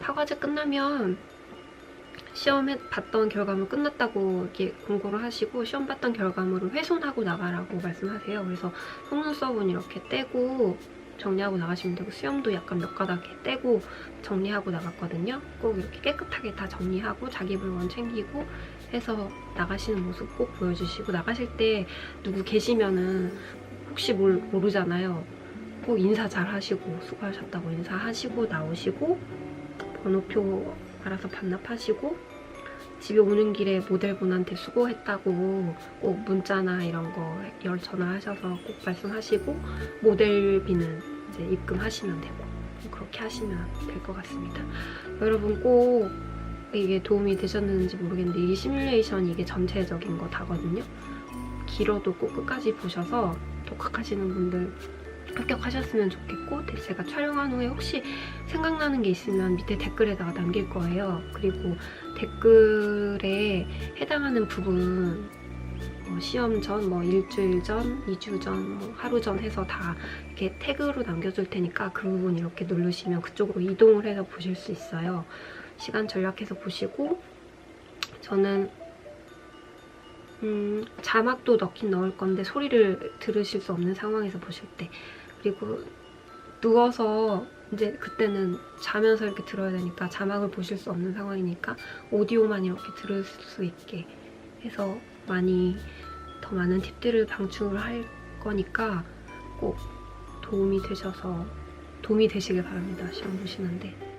파과제 끝나면 시험 해- 봤던 결과물 끝났다고 이렇게 공고를 하시고 시험 봤던 결과물을 훼손하고 나가라고 말씀하세요. 그래서 속눈썹은 이렇게 떼고 정리하고 나가시면 되고 수염도 약간 몇 가닥 떼고 정리하고 나갔거든요. 꼭 이렇게 깨끗하게 다 정리하고 자기 물건 챙기고 해서 나가시는 모습 꼭 보여주시고 나가실 때 누구 계시면은 혹시 몰, 모르잖아요. 꼭 인사 잘 하시고 수고하셨다고 인사하시고 나오시고 번호표 알아서 반납하시고 집에 오는 길에 모델분한테 수고했다고 꼭 문자나 이런 거 열 전화하셔서 꼭 말씀하시고 모델비는 이제 입금하시면 되고 그렇게 하시면 될 것 같습니다. 여러분 꼭 이게 도움이 되셨는지 모르겠는데 이게 시뮬레이션 이게 전체적인 거 다거든요. 길어도 꼭 끝까지 보셔서 독학하시는 분들 합격하셨으면 좋겠고 제가 촬영한 후에 혹시 생각나는 게 있으면 밑에 댓글에다가 남길 거예요. 그리고 댓글에 해당하는 부분 뭐 시험 전, 뭐 일주일 전, 2주 전, 뭐 하루 전 해서 다 이렇게 태그로 남겨줄 테니까 그 부분 이렇게 누르시면 그쪽으로 이동을 해서 보실 수 있어요. 시간 전략해서 보시고 저는 음, 자막도 넣긴 넣을 건데 소리를 들으실 수 없는 상황에서 보실 때 그리고 누워서 이제 그때는 자면서 이렇게 들어야 되니까 자막을 보실 수 없는 상황이니까 오디오만 이렇게 들을 수 있게 해서 많이 더 많은 팁들을 방출을 할 거니까 꼭 도움이 되셔서 도움이 되시길 바랍니다. 시험 보시는데.